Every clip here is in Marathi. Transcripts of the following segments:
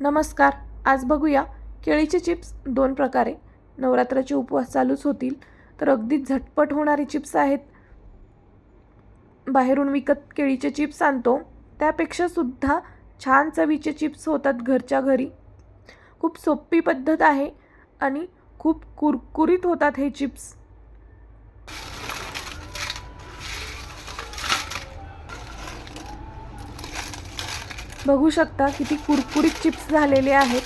नमस्कार आज बघूया केळीचे चिप्स दोन प्रकारे. नवरात्राचे उपवास चालूच होतील तर अगदी झटपट होणारे चिप्स आहेत. बाहेरून विकत केळीचे चिप्स आणतो. त्यापेक्षासुद्धा छान चवीचे चिप्स होतात घरच्या घरी. खूप सोपी पद्धत आहे आणि खूप कुरकुरीत होतात हे चिप्स. बघू शकता किती कुरकुरीत चिप्स झालेले आहेत.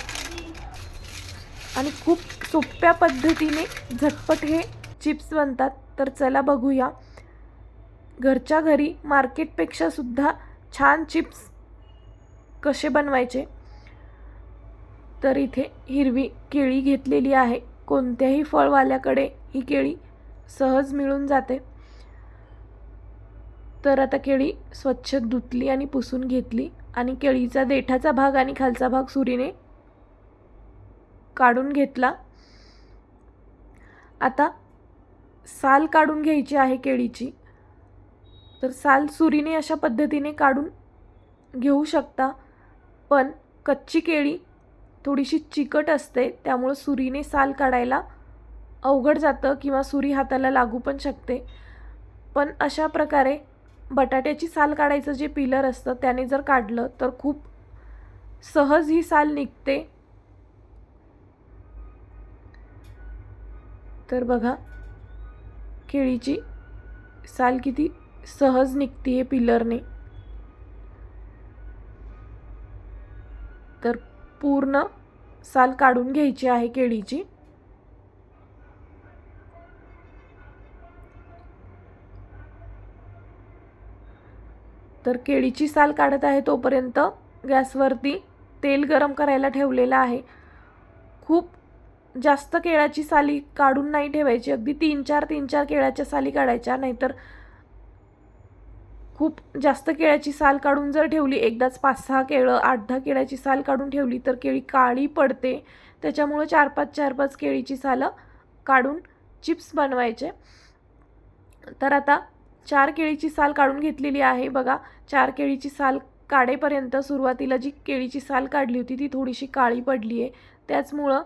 आणि खूप सोप्या पद्धतीने झटपट हे चिप्स बनतात. तर चला बघूया. घरच्या घरी मार्केटपेक्षा सुद्धा छान चिप्स कसे बनवायचे? तर इथे हिरवी केळी घेतलेली आहे. कोणत्याही फळवाल्याकडे ही केळी सहज मिळून जाते. तर आता केळी स्वच्छ धुतली आणि पुसून घेतली आणि केळीचा देठाचा भाग आणि खालचा भाग सुरीने काढून घेतला. आता साल काढून घ्यायची आहे केळीची. तर साल सुरीने अशा पद्धतीने काढून घेऊ शकता. पण कच्ची केळी थोडीशी चिकट असते त्यामुळं सुरीने साल काढायला अवघड जातं किंवा सुरी हाताला लागू पण शकते. पण अशा प्रकारे बटाट्याची साल काढायचं जे पिलर असतं त्याने जर काढलं तर खूप सहज ही साल निघते. तर बघा केळीची साल किती सहज निघते पिलरने. तर पूर्ण साल काढून घ्यायची आहे केळीची. तर केळीची साल काढत आहे तोपर्यंत गॅसवरती तेल गरम करायला ठेवलेलं आहे. खूप जास्त केळाची साली काढून नाही ठेवायची. अगदी तीन चार तीन चार केळाच्या साली काढायच्या नाहीतर खूप जास्त केळ्याची साल काढून जर ठेवली एकदाच पाच सहा केळं आठ दहा केळ्याची साल काढून ठेवली तर केळी काळी पडते. त्याच्यामुळं चार पाच चार पाच केळीची सालं काढून चिप्स बनवायचे. तर आता चार केळीची साल काढून घेतलेली आहे. बघा चार केळीची साल काढेपर्यंत सुरुवातीला जी केळीची साल काढली होती ती थोडीशी काळी पडली आहे. त्याचमुळं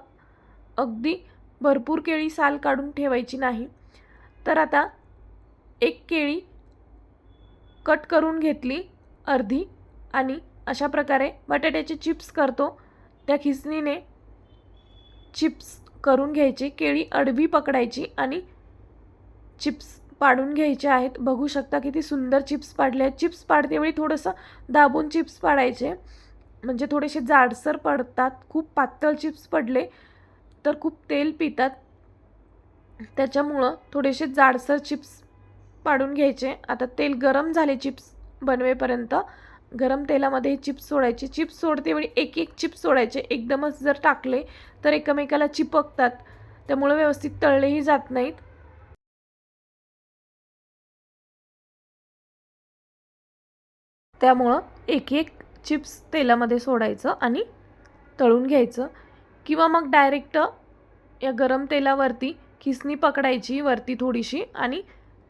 अगदी भरपूर केळी साल काढून ठेवायची नाही. तर आता एक केळी कट करून घेतली अर्धी आणि अशा प्रकारे बटाट्याचे चिप्स करतो. त्या खिसणीने चिप्स करून घ्यायचे. केळी अडवी पकडायची आणि चिप्स पाडून घ्यायचे आहेत. बघू शकता किती सुंदर चिप्स पाडले आहेत. चिप्स पाडतेवेळी थोडंसं दाबून चिप्स पाडायचे. म्हणजे थोडेसे जाडसर पडतात. खूप पातळ चिप्स पडले तर खूप तेल पितात. त्याच्यामुळं थोडेसे जाडसर चिप्स पाडून घ्यायचे. आता तेल गरम झाले चिप्स बनवेपर्यंत. गरम तेलामध्ये हे चिप्स सोडायचे. चिप्स सोडते वेळी एक एक चिप्स सोडायचे. एकदमच जर टाकले तर एकमेकाला चिपकतात. त्यामुळं व्यवस्थित तळलेही जात नाहीत. त्यामुळं एक एक चिप्स तेलामध्ये सोडायचं आणि तळून घ्यायचं. किंवा मग डायरेक्ट या गरम तेलावरती खिसणी पकडायची वरती थोडीशी आणि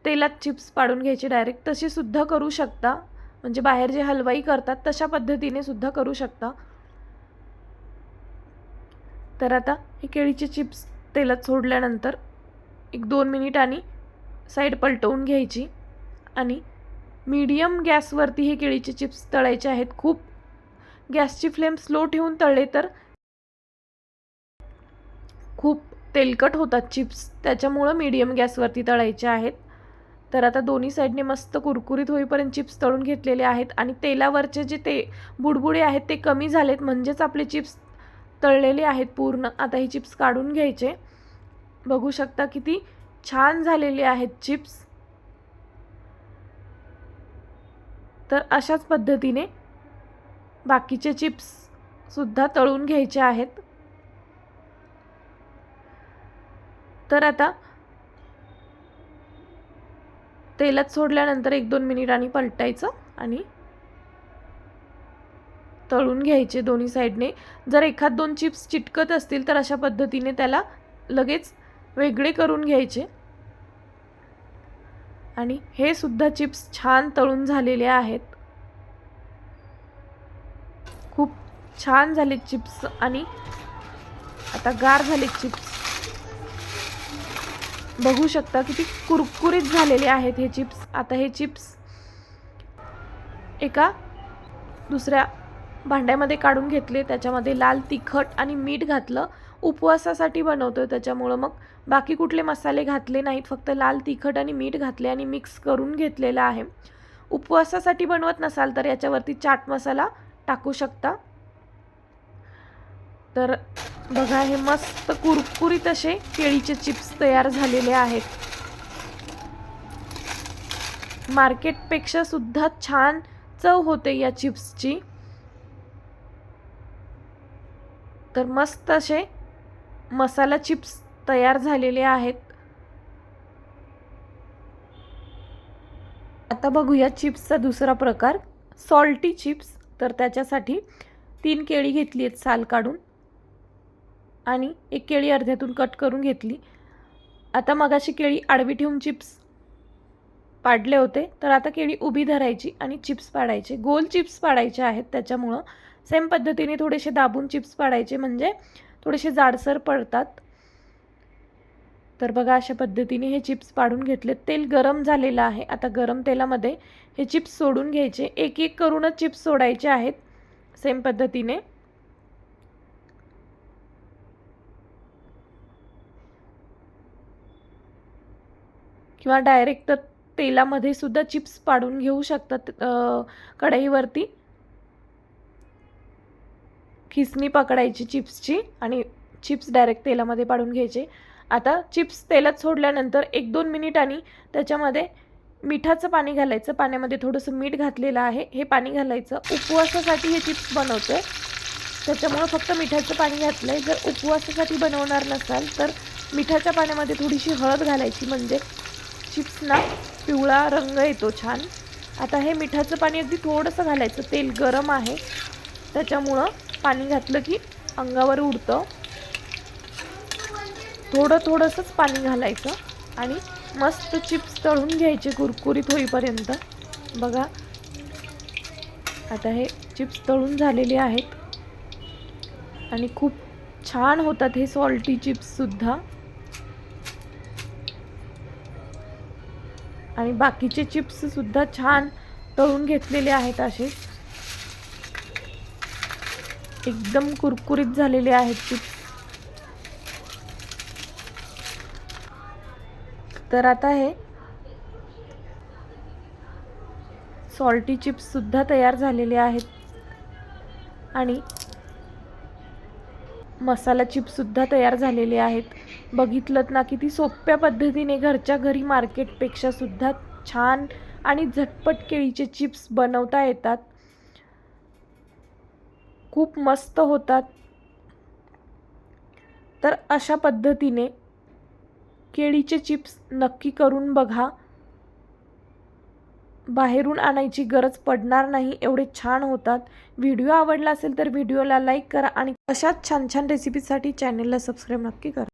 तेलात चिप्स पाडून घ्यायचे. डायरेक्ट तशीसुद्धा करू शकता. म्हणजे बाहेर जे हलवाई करतात तशा पद्धतीने सुद्धा करू शकता. तर आता हे केळीचे चिप्स तेलात सोडल्यानंतर एक दोन मिनिटांनी साईड पलटवून घ्यायची आणि मीडियम गॅसवरती हे केळीचे चिप्स तळायचे आहेत. खूप गॅसची फ्लेम स्लो ठेवून तळले तर खूप तेलकट होतात चिप्स. त्याच्यामुळं मीडियम गॅसवरती तळायचे आहेत. तर आता दोन्ही साईडने मस्त कुरकुरीत होईपर्यंत चिप्स तळून घेतलेले आहेत आणि तेलावरचे जे ते बुडबुडे आहेत ते कमी झालेत. म्हणजेच आपले चिप्स तळलेले आहेत पूर्ण. आता हे चिप्स काढून घ्यायचे. बघू शकता किती छान झालेले आहेत चिप्स. तर अशाच पद्धतीने बाकीचे चिप्ससुद्धा तळून घ्यायचे आहेत. तर आता तेलात सोडल्यानंतर एक दोन मिनिटांनी पलटायचं आणि तळून घ्यायचे दोन्ही साईडने. जर एखाद दोन चिप्स चिटकत असतील तर अशा पद्धतीने त्याला लगेच वेगळे करून घ्यायचे. आणि हे सुद्धा चिप्स छान तळून झालेले आहेत. खूप छान झाले चिप्स आणि आता गार झाले चिप्स. बघू शकता किती कुरकुरीत झालेले आहेत हे चिप्स. आता हे चिप्स एका दुसऱ्या भांड्यामध्ये काढून घेतले त्याच्यामध्ये लाल तिखट आणि मीठ घातलं उपवासासाठी बनवतो आहे त्याच्यामुळं. मग बाकी कुठले मसाले घातले नाहीत फक्त लाल तिखट आणि मीठ घातले आणि मिक्स करून घेतलेलं आहे. उपवासासाठी बनवत नसाल तर याच्यावरती चाट मसाला टाकू शकता. तर बघा हे मस्त कुरकुरीत असे केळीचे चिप्स तयार झालेले आहेत. मार्केटपेक्षा सुद्धा छान चव होते या चिप्सची. तर मस्त असे मसाला चिप्स तयार झालेले आहेत. आता बघूया चिप्सचा दुसरा प्रकार. Salty chips. तर त्याच्यासाठी तीन केळी घेतली आहेत साल काढून. आणि एक केळी अर्ध्यातून कट करून घेतली. आता मगाशी केळी आडवी ठेवून चिप्स पाडले होते. तर आता केळी उभी धरायची आणि चिप्स पाडायचे. गोल चिप्स पाडायचे आहेत त्याच्यामुळं सेम पद्धतीने थोडेसे दाबून चिप्स पाडायचे. म्हणजे थोडेसे जाडसर पडतात. तर बघा अशा पद्धतीने हे चिप्स पाडून घेतले. तेल गरम झालेलं आहे. आता गरम तेलामध्ये हे चिप्स सोडून घ्यायचे. एक एक करूनच चिप्स सोडायचे आहेत. सेम पद्धतीने. किंवा डायरेक्ट तर तेलामध्ये सुद्धा चिप्स पाडून घेऊ शकतात कढईवरती. खिसणी पकडायची चिप्सची आणि चिप्स डायरेक्ट तेलामध्ये पाडून घ्यायचे. आता चिप्स तेलात सोडल्यानंतर एक दोन मिनिटांनी त्याच्यामध्ये मिठाचं पाणी घालायचं. पाण्यामध्ये थोडंसं मीठ घातलेलं आहे. हे पाणी घालायचं. उपवासासाठी हे चिप्स बनवतो आहे त्याच्यामुळं फक्त मिठाचं पाणी घातलं आहे जर उपवासासाठी बनवणार नसाल तर मिठाच्या पाण्यामध्ये थोडीशी हळद घालायची. म्हणजे चिप्सना पिवळा रंग येतो छान. आता हे मिठाचं पाणी अगदी थोडंसं घालायचं. तेल गरम आहे. त्याच्यामुळं पाणी घातलं की अंगावर उडतं. थोडं थोडंसंच पाणी घालायचं आणि मस्त चिप्स तळून घ्यायचे कुरकुरीत होईपर्यंत. बघा आता हे चिप्स तळून झालेले आहेत. आणि खूप छान होतात हे सॉल्टी चिप्ससुद्धा आणि बाकीचे चिप्ससुद्धा छान तळून घेतलेले आहेत असे. एकदम कुरकुरीत झालेले आहेत चिप्स तर आता हे सॉल्टी चिप्ससुद्धा तयार झालेले आहेत. आणि मसाला चिप्ससुद्धा तयार झालेले आहेत. बघितलं ना किती सोप्या पद्धतीने घरच्या घरी मार्केटपेक्षा सुद्धा छान आणि झटपट केळीचे चिप्स बनवता येतात. खूप मस्त होतात. तर अशा पद्धतीने केळीचे चिप्स नक्की करून बघा. बाहेरून आणायची गरज पडणार नाही एवढे छान होतात. व्हिडिओ आवडला असेल तर व्हिडिओला लाईक करा आणि अशाच छान छान रेसिपीसाठी चॅनलला सबस्क्राईब नक्की करा.